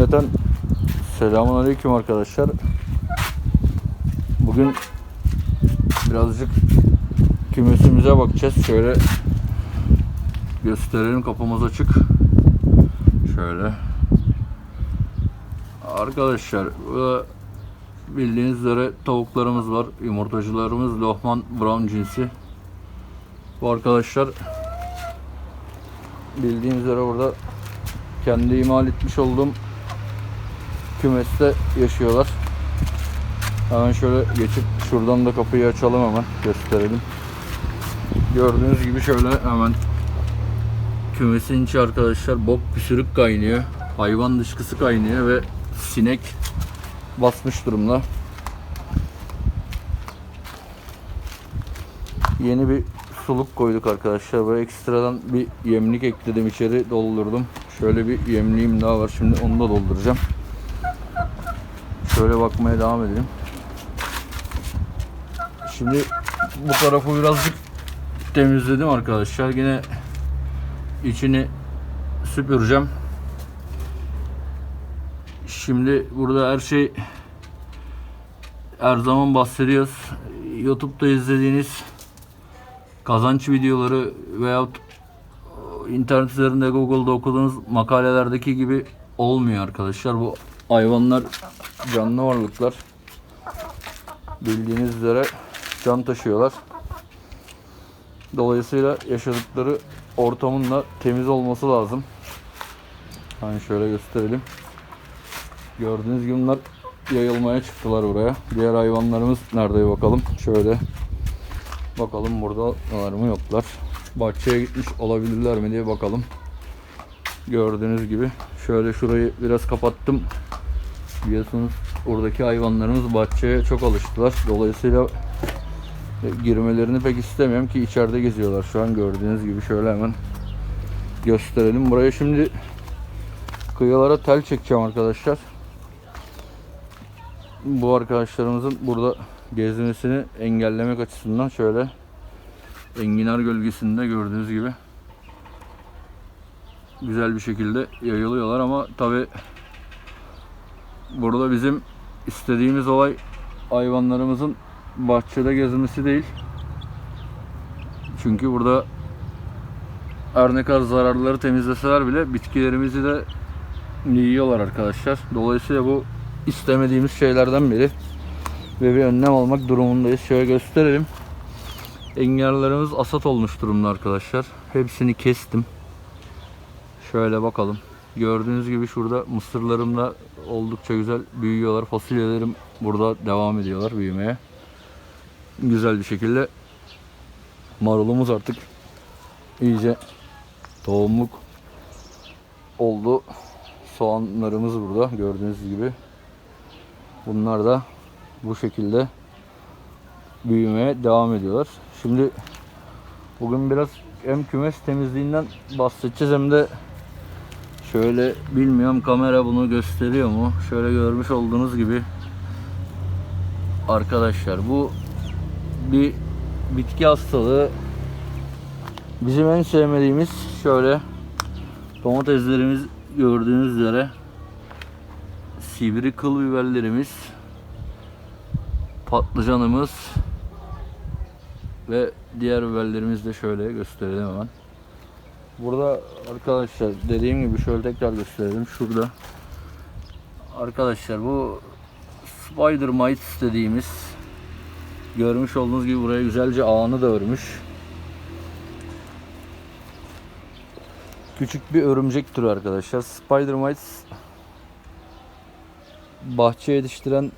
Cümleten selamun aleyküm arkadaşlar. Bugün birazcık kümesimize bakacağız. Şöyle gösterelim kapımız açık. Şöyle. Arkadaşlar bildiğiniz üzere tavuklarımız var. Yumurtacılarımız Lohman Brown cinsi. Bu arkadaşlar bildiğiniz üzere burada kendi imal etmiş olduğum kümeste yaşıyorlar. Hemen şöyle geçip şuradan da kapıyı açalım hemen gösterelim. Gördüğünüz gibi şöyle hemen kümesin içi arkadaşlar bok püsürük kaynıyor. Hayvan dışkısı kaynıyor ve sinek basmış durumda. Yeni bir suluk koyduk arkadaşlar. Böyle ekstradan bir yemlik ekledim içeri doldurdum. Şöyle bir yemliğim daha var. Şimdi onu da dolduracağım. Şöyle bakmaya devam edelim. Şimdi bu tarafı birazcık temizledim arkadaşlar. Yine içini süpüreceğim. Şimdi burada her şey her zaman bahsediyoruz. YouTube'da izlediğiniz kazanç videoları veyahut internet üzerinde Google'da okuduğunuz makalelerdeki gibi olmuyor arkadaşlar. Bu hayvanlar canlı varlıklar. Bildiğiniz üzere can taşıyorlar. Dolayısıyla yaşadıkları ortamın da temiz olması lazım. Hani şöyle gösterelim. Gördüğünüz gibi bunlar yayılmaya çıktılar buraya. Diğer hayvanlarımız nerede bakalım. Şöyle bakalım burada var mı yoklar. Bahçeye gitmiş olabilirler mi diye bakalım. Gördüğünüz gibi şöyle şurayı biraz kapattım. Biliyorsunuz oradaki hayvanlarımız bahçeye çok alıştılar. Dolayısıyla e, girmelerini pek istemiyorum ki içeride geziyorlar şu an gördüğünüz gibi şöyle hemen gösterelim. Buraya şimdi kıyılara tel çekeceğim arkadaşlar. Bu arkadaşlarımızın burada gezmesini engellemek açısından şöyle enginar gölgesinde gördüğünüz gibi güzel bir şekilde yayılıyorlar ama tabi burada bizim istediğimiz olay hayvanlarımızın bahçede gezmesi değil. Çünkü burada her ne kadar zararları temizleseler bile bitkilerimizi de yiyorlar arkadaşlar. Dolayısıyla bu istemediğimiz şeylerden biri ve bir önlem almak durumundayız. Şöyle gösterelim. Engellerimiz asat olmuş durumda arkadaşlar. Hepsini kestim. Şöyle bakalım. Gördüğünüz gibi şurada mısırlarım da oldukça güzel büyüyorlar. Fasulyelerim burada devam ediyorlar büyümeye. Güzel bir şekilde marulumuz artık iyice tohumluk oldu. Soğanlarımız burada gördüğünüz gibi. Bunlar da bu şekilde büyümeye devam ediyorlar. Şimdi bugün biraz hem kümes temizliğinden bahsedeceğiz hem de şöyle bilmiyorum kamera bunu gösteriyor mu? Şöyle görmüş olduğunuz gibi arkadaşlar bu bir bitki hastalığı bizim en sevmediğimiz şöyle domateslerimiz gördüğünüz üzere sivri kıl biberlerimiz patlıcanımız ve diğer biberlerimizi de şöyle gösterelim hemen. Burada arkadaşlar dediğim gibi şöyle tekrar gösterelim. Şurada arkadaşlar bu spider mites dediğimiz görmüş olduğunuz gibi buraya güzelce ağını da örmüş. Küçük bir örümcek türü arkadaşlar. Spider mites bahçe yetiştiren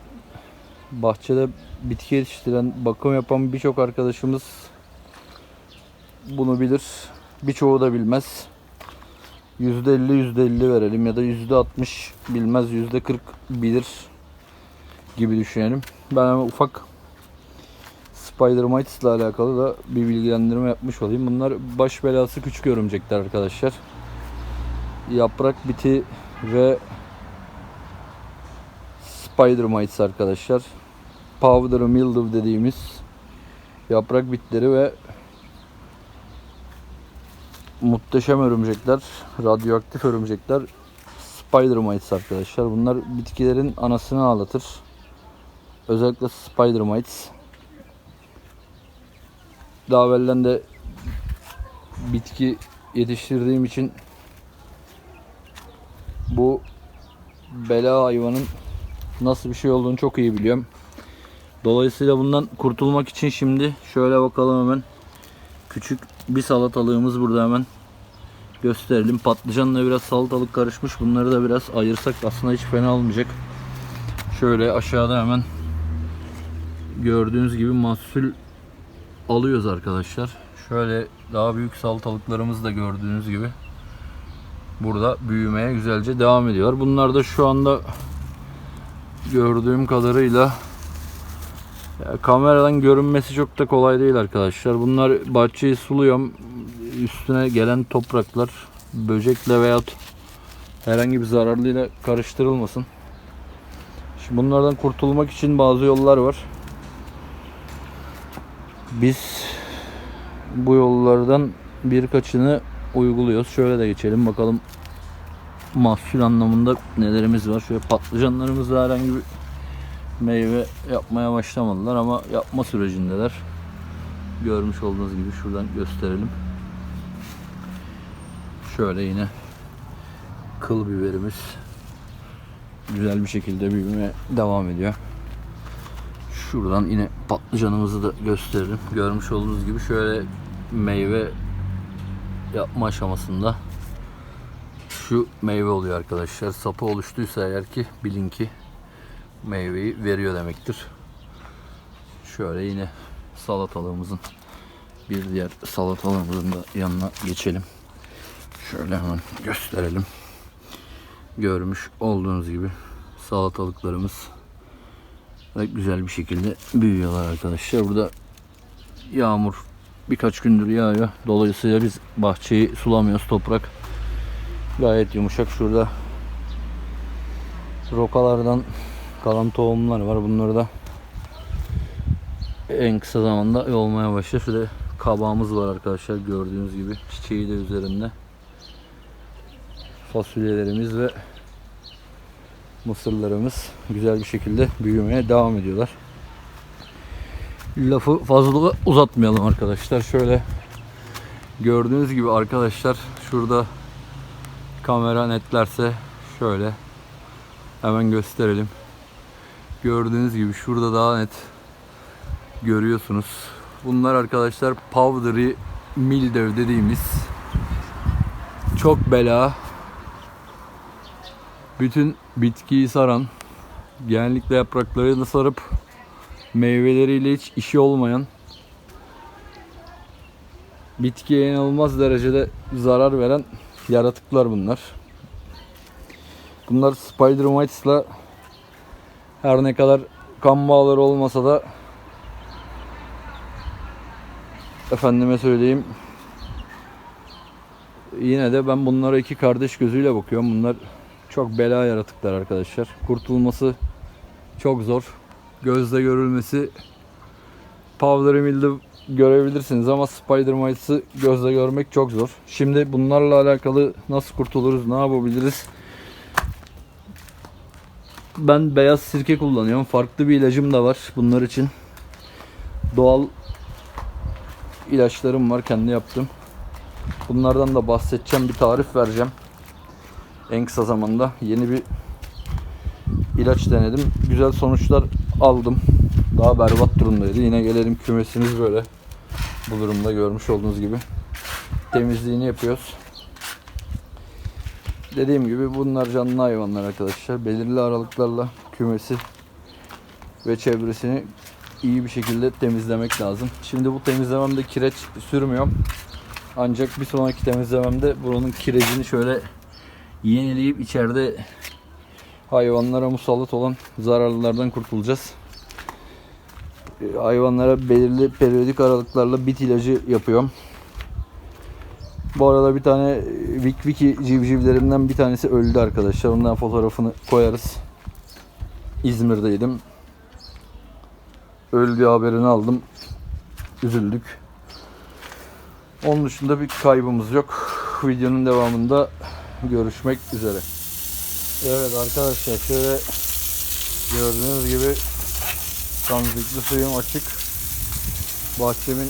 bahçede bitki yetiştiren, bakım yapan birçok arkadaşımız bunu bilir. Birçoğu da bilmez. %50 %50 verelim ya da %60 bilmez, %40 bilir gibi düşünelim. Ben hemen ufak Spider Mites ile alakalı da bir bilgilendirme yapmış olayım. Bunlar baş belası küçük örümcekler arkadaşlar. Yaprak biti ve Spider Mites arkadaşlar. Powder Mildew dediğimiz yaprak bitleri ve muhteşem örümcekler, radyoaktif örümcekler spider mites arkadaşlar. Bunlar bitkilerin anasını ağlatır. Özellikle spider mites. Daha evvelden de bitki yetiştirdiğim için bu bela hayvanın nasıl bir şey olduğunu çok iyi biliyorum. Dolayısıyla bundan kurtulmak için şimdi şöyle bakalım hemen. Küçük bir salatalığımız burada hemen gösterelim. Patlıcanla biraz salatalık karışmış. Bunları da biraz ayırsak aslında hiç fena olmayacak. Şöyle aşağıda hemen gördüğünüz gibi mahsul alıyoruz arkadaşlar. Şöyle daha büyük salatalıklarımız da gördüğünüz gibi burada büyümeye güzelce devam ediyor. Bunlar da şu anda gördüğüm kadarıyla ya kameradan görünmesi çok da kolay değil arkadaşlar. Bunlar bahçeyi suluyorum. Üstüne gelen topraklar böcekle veyahut herhangi bir zararlıyla karıştırılmasın. Şimdi bunlardan kurtulmak için bazı yollar var. Biz bu yollardan birkaçını uyguluyoruz. Şöyle de geçelim bakalım mahsul anlamında nelerimiz var. Şöyle patlıcanlarımızda herhangi bir meyve yapmaya başlamadılar ama yapma sürecindeler. Görmüş olduğunuz gibi şuradan gösterelim. Şöyle yine kıl biberimiz güzel bir şekilde büyümeye devam ediyor. Şuradan yine patlıcanımızı da gösterelim. Görmüş olduğunuz gibi şöyle meyve yapma aşamasında şu meyve oluyor arkadaşlar. Sapı oluştuysa eğer ki bilin ki meyveyi veriyor demektir. Şöyle yine salatalığımızın bir diğer salatalığımızın da yanına geçelim. Şöyle hemen gösterelim. Görmüş olduğunuz gibi salatalıklarımız güzel bir şekilde büyüyorlar arkadaşlar. Burada yağmur birkaç gündür yağıyor. Dolayısıyla biz bahçeyi sulamıyoruz. Toprak gayet yumuşak. Şurada rokalardan kalan tohumlar var. Bunları da en kısa zamanda olmaya başlar. Şurada kabağımız var arkadaşlar gördüğünüz gibi. Çiçeği de üzerinde. Fasulyelerimiz ve mısırlarımız güzel bir şekilde büyümeye devam ediyorlar. Lafı fazla uzatmayalım arkadaşlar. Şöyle gördüğünüz gibi arkadaşlar şurada kamera netlerse şöyle hemen gösterelim. Gördüğünüz gibi şurada daha net görüyorsunuz. Bunlar arkadaşlar powdery mildew dediğimiz çok bela bütün bitkiyi saran genellikle yapraklarını sarıp meyveleriyle hiç işi olmayan bitkiye inanılmaz derecede zarar veren yaratıklar bunlar. Bunlar spider mites'la her ne kadar kan bağları olmasa da efendime söyleyeyim yine de ben bunlara iki kardeş gözüyle bakıyorum. Bunlar çok bela yaratıklar arkadaşlar. Kurtulması çok zor. Gözle görülmesi Powder Mill'de görebilirsiniz ama Spider Mites'ı gözle görmek çok zor. Şimdi bunlarla alakalı nasıl kurtuluruz, ne yapabiliriz? Ben beyaz sirke kullanıyorum. Farklı bir ilacım da var bunlar için. Doğal ilaçlarım var kendi yaptım. Bunlardan da bahsedeceğim, bir tarif vereceğim. En kısa zamanda yeni bir ilaç denedim. Güzel sonuçlar aldım. Daha berbat durumdaydı. Yine gelelim kümesimiz böyle. Bu durumda görmüş olduğunuz gibi. Temizliğini yapıyoruz. Dediğim gibi bunlar canlı hayvanlar arkadaşlar. Belirli aralıklarla kümesi ve çevresini iyi bir şekilde temizlemek lazım. Şimdi bu temizlememde kireç sürmüyorum. Ancak bir sonraki temizlememde buranın kirecini şöyle yenileyip içeride hayvanlara musallat olan zararlılardan kurtulacağız. Ee, Hayvanlara belirli periyodik aralıklarla bit ilacı yapıyorum. Bu arada bir tane Vik Viki civcivlerimden bir tanesi öldü arkadaşlar. Ondan fotoğrafını koyarız. İzmir'deydim. Öldüğü haberini aldım. Üzüldük. Onun dışında bir kaybımız yok. Videonun devamında görüşmek üzere. Evet arkadaşlar şöyle gördüğünüz gibi tanzikli suyum açık. Bahçemin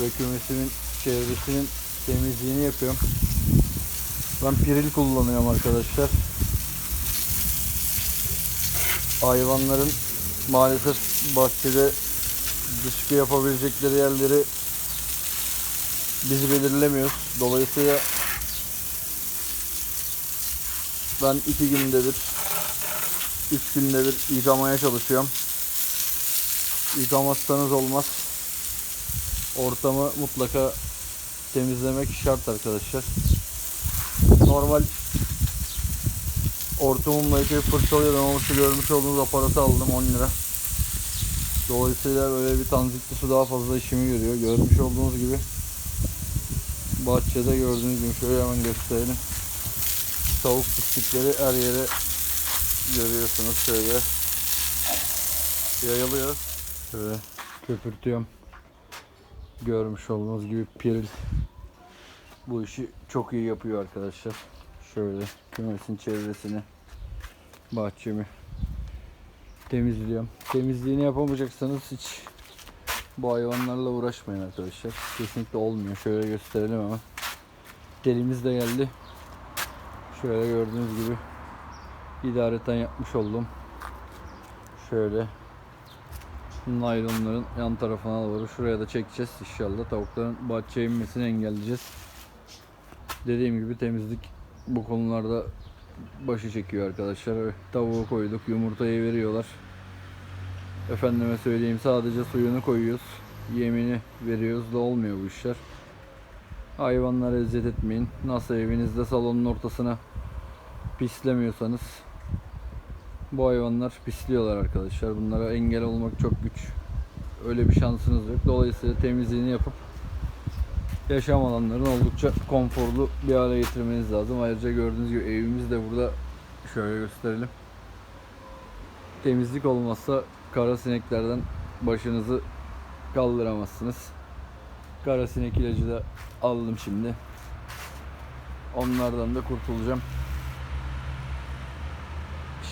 ve kümesimin çevresinin temizliğini yapıyorum. Ben piril kullanıyorum arkadaşlar. Hayvanların maalesef bahçede dışkı yapabilecekleri yerleri biz belirlemiyoruz. Dolayısıyla ben iki günde bir, üç günde bir yıkamaya çalışıyorum. Yıkamazsanız olmaz. Ortamı mutlaka temizlemek şart arkadaşlar. Normal ortamımla yıkayıp fırçalıyordum ama şu görmüş olduğunuz aparatı aldım 10 lira. Dolayısıyla böyle bir tanzikli su daha fazla işimi görüyor. Görmüş olduğunuz gibi bahçede gördüğünüz gibi şöyle hemen gösterelim. Tavuk pislikleri her yere görüyorsunuz şöyle yayılıyor. Şöyle köpürtüyorum. Görmüş olduğunuz gibi piril bu işi çok iyi yapıyor arkadaşlar. Şöyle kümesin çevresini bahçemi temizliyorum. Temizliğini yapamayacaksanız hiç bu hayvanlarla uğraşmayın arkadaşlar. Kesinlikle olmuyor. Şöyle gösterelim ama. Delimiz de geldi. Şöyle gördüğünüz gibi idareten yapmış oldum. Şöyle naylonların yan tarafına doğru şuraya da çekeceğiz inşallah. Tavukların bahçeye inmesini engelleyeceğiz. Dediğim gibi temizlik bu konularda başı çekiyor arkadaşlar. Tavuğu koyduk, yumurtayı veriyorlar. Efendime söyleyeyim sadece suyunu koyuyoruz. Yemini veriyoruz da olmuyor bu işler. Hayvanlara eziyet etmeyin. Nasıl evinizde salonun ortasına pislemiyorsanız bu hayvanlar pisliyorlar arkadaşlar. Bunlara engel olmak çok güç. Öyle bir şansınız yok. Dolayısıyla temizliğini yapıp yaşam alanlarını oldukça konforlu bir hale getirmeniz lazım. Ayrıca gördüğünüz gibi evimiz de burada şöyle gösterelim. Temizlik olmazsa kara sineklerden başınızı kaldıramazsınız. Kara sinek ilacı da aldım şimdi. Onlardan da kurtulacağım.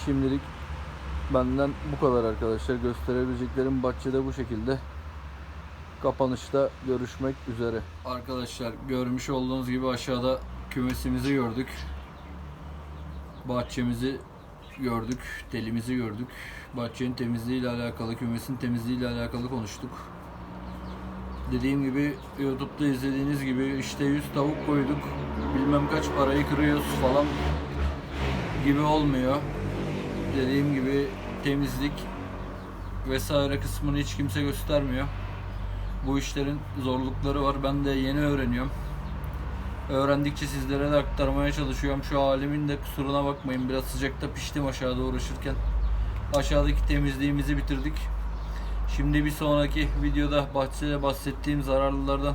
Şimdilik benden bu kadar arkadaşlar. Gösterebileceklerim bahçede bu şekilde. Kapanışta görüşmek üzere. Arkadaşlar görmüş olduğunuz gibi aşağıda kümesimizi gördük. Bahçemizi gördük, telimizi gördük. Bahçenin temizliği ile alakalı, kümesin temizliği ile alakalı konuştuk. Dediğim gibi YouTube'da izlediğiniz gibi işte 100 tavuk koyduk. Bilmem kaç parayı kırıyoruz falan gibi olmuyor. Dediğim gibi temizlik vesaire kısmını hiç kimse göstermiyor. Bu işlerin zorlukları var. Ben de yeni öğreniyorum. Öğrendikçe sizlere de aktarmaya çalışıyorum. Şu halimin de kusuruna bakmayın. Biraz sıcakta piştim aşağıda uğraşırken. Aşağıdaki temizliğimizi bitirdik. Şimdi bir sonraki videoda bahçede bahsettiğim zararlılardan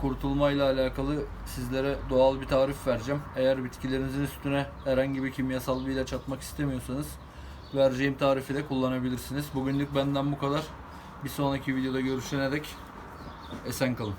kurtulmayla alakalı sizlere doğal bir tarif vereceğim. Eğer bitkilerinizin üstüne herhangi bir kimyasal bir ilaç atmak istemiyorsanız vereceğim tarifi de kullanabilirsiniz. Bugünlük benden bu kadar. Bir sonraki videoda görüşene dek esen kalın.